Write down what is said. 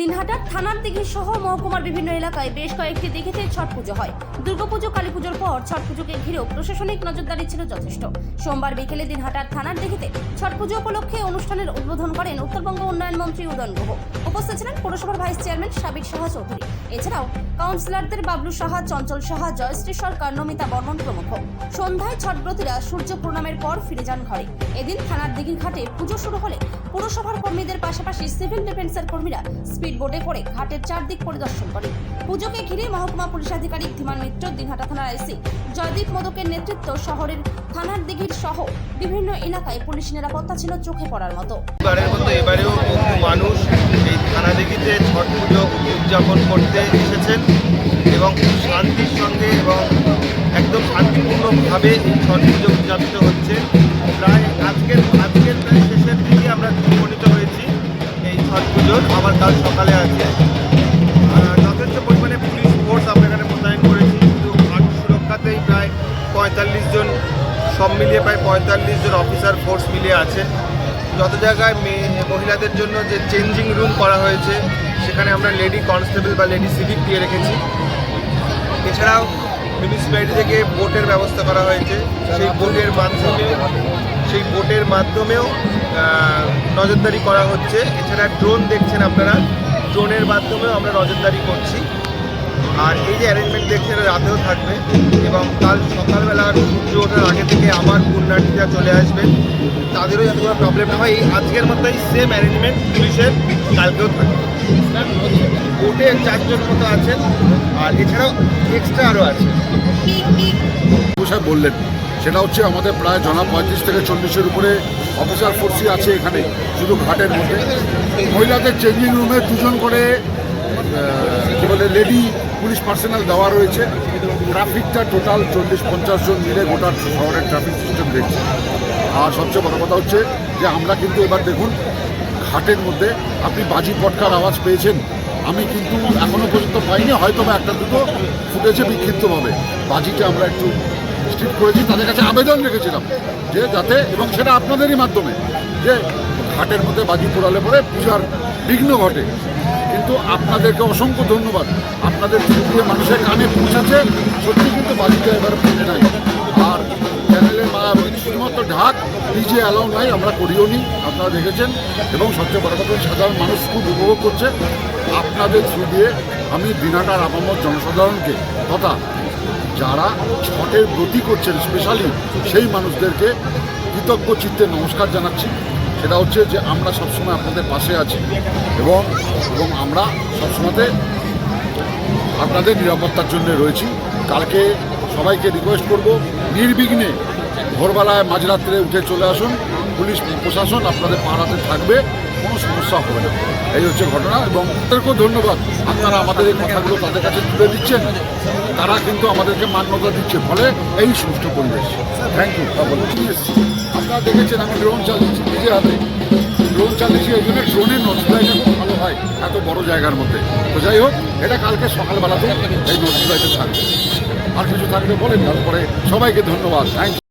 দিনহাটার থানার দিঘি সহ মহকুমার বিভিন্ন এলাকায় বেশ কয়েকটি দিঘিতে ছট পুজো হয়। দুর্গাপুজো, কালী পুজোর পর ছট পুজোকে ঘিরেও প্রশাসনিক নজরদারি ছিল যথেষ্ট। সোমবার বিকেলে দিনহাটার থানার দিঘিতে ছট পুজো উপলক্ষে অনুষ্ঠানের উদ্বোধন করেন উত্তরবঙ্গ উন্নয়ন মন্ত্রী উদয়ন গুহ। উপস্থিত ছিলেন পৌরসভার ভাইস চেয়ারম্যান সাবির সাহা চৌধুরী। এছাড়াও কাউন্সিলরদের বাবলু সাহা, চঞ্চল সাহা, জয়শ্রী সরকার, নমিতা বর্মন প্রমুখ। সন্ধ্যায় ছটব্রতীরা সূর্য প্রণামের পর ফিরে যান ঘরে। এদিন থানার দিঘির ঘাটে পুজো শুরু হলে পুরসভার কর্মীদের পাশাপাশি সিভিল ডিফেন্সের কর্মীরা স্পিড বোটে করে ঘাটের চারদিক পরিদর্শন করে। পুজোকে ঘিরে মহকুমা পুলিশ আধিকারিক ধীমান মিত্র, দিনহাটা থানার আইসি জয়দীপ মোদকের নেতৃত্ব শহরের থানার দিঘির সহ বিভিন্ন এলাকায় পুলিশ নিরাপত্তা ছিল চোখে পড়ার মতো। এবারেও মানুষ এই থানা দিঘিতে ছট পুজো উদযাপন করতে এসেছেন। শান্তিপূর্ণভাবে এই ছট পুজো উদযাপিত হচ্ছে। প্রায় আজকের আজকের প্রায় শেষের দিকে আমরা উপনীত হয়েছি এই ছট পুজোর। আবার কাল সকালে আছে। যথেষ্ট পরিমাণে পুলিশ ফোর্স আমরা এখানে মোতায়েন করেছি। কিন্তু সুরক্ষাতেই প্রায় পঁয়তাল্লিশ জন, সব মিলিয়ে প্রায় পঁয়তাল্লিশ জন অফিসার ফোর্স মিলিয়ে আছে। যত জায়গায় মেয়ে মহিলাদের জন্য যে চেঞ্জিং রুম করা হয়েছে, সেখানে আমরা লেডি কনস্টেবল বা লেডি সিভিক দিয়ে রেখেছি। মিউনিসিপ্যালিটি থেকে বোটের ব্যবস্থা করা হয়েছে। সেই বোটের মাধ্যমে সেই বোটের মাধ্যমেও নজরদারি করা হচ্ছে। এছাড়া ড্রোন দেখছেন আপনারা। ড্রোনের মাধ্যমেও আমরা নজরদারি করছি। আর এই যে অ্যারেঞ্জমেন্ট দেখছেন রাতেও থাকবে। এবং কাল সকালবেলা সূর্য ওঠার আগে থেকে আবার পুণ্যার্থীরা চলে আসবেন। তাদেরও যাতে কোনো প্রবলেম না হয়। এই আজকের মতোই সেম অ্যারেঞ্জমেন্ট পুলিশের, কালকেও থাকবে। বোটে চারজন মতো আছেন, আর এছাড়াও এক্সট্রা আরও আছে। সাহেব বললেন, সেটা হচ্ছে আমাদের প্রায় জনা পঁয়ত্রিশ থেকে চল্লিশের উপরে অফিসার ফোর্সই আছে এখানে, শুধু ঘাটের মধ্যে। মহিলাদের চেঞ্জিং রুমে দুজন করে কী বলে লেডি পুলিশ পার্সোনাল দেওয়া রয়েছে। ট্রাফিকটা টোটাল চল্লিশ পঞ্চাশ জন মিলে গোটা শহরের ট্রাফিক সিস্টেম দেখছে। আর সবচেয়ে বড় কথা হচ্ছে যে আমরা কিন্তু এবার দেখুন ঘাটের মধ্যে আপনি বাজি পটকার আওয়াজ পেয়েছেন। আমি কিন্তু এখনও পর্যন্ত পাইনি হয়তো বা একটা দুটো ফুটেছে বিক্ষিপ্তভাবে। বাজিটা আমরা একটু স্ট্রিক্ট করেছি, তাদের কাছে আবেদন রেখেছিলাম যে যাতে, এবং সেটা আপনাদেরই মাধ্যমে, যে ঘাটের মধ্যে বাজি পোড়ালে পরে পূজার বিঘ্ন ঘটে। কিন্তু আপনাদেরকে অসংখ্য ধন্যবাদ। আপনাদের দিয়ে মানুষের কানে পৌঁছাচ্ছে সত্যি কিন্তু বাজিটা এবার নাই। আর ঢাক ডিজে অ্যালাউ নাই, আমরা করিও নি, আপনারা দেখেছেন। এবং সবচেয়ে বড় কথা, সাধারণ মানুষ খুব উপভোগ করছে। আপনাদের থ্রু দিয়ে আমি দিনাটার আপামত জনসাধারণকে তথা যারা ছটের গতি করছেন স্পেশালি সেই মানুষদেরকে কৃতজ্ঞ চিত্তে নমস্কার জানাচ্ছি। সেটা হচ্ছে যে আমরা সবসময় আপনাদের পাশে আছি এবং এবং আমরা সবসময়তে আপনাদের নিরাপত্তার জন্য রয়েছি। কালকে সবাইকে রিকোয়েস্ট করব, নির্বিঘ্নে ভোরবেলায় মাঝরাত্রে উঠে চলে আসুন। পুলিশ, প্রশাসন আপনাদের পাড়াতে থাকবে, কোনো সমস্যা হবে না। এই হচ্ছে ঘটনা এবং তাদেরকেও ধন্যবাদ। আপনারা আমাদের এই কথাগুলো তাদের কাছে তুলে দিচ্ছেন। তারা কিন্তু আমাদেরকে মান্যতা দিচ্ছে। ফলে এই সুষ্ঠু পরিবেশ। থ্যাংক ইউ আপনারা দেখেছেন আমি ড্রোন চালিয়েছি নিজে হাতে। ড্রোন চালিয়েছি, এই জন্য ড্রোনের নজরদারিটা খুব ভালো হয় এত বড় জায়গার মধ্যে। তো যাই হোক, এটা কালকে সকালবেলাতে এই নজরদারিতে থাকবে। আর কিছু থাকলে বলেন, তারপরে সবাইকে ধন্যবাদ। Thank you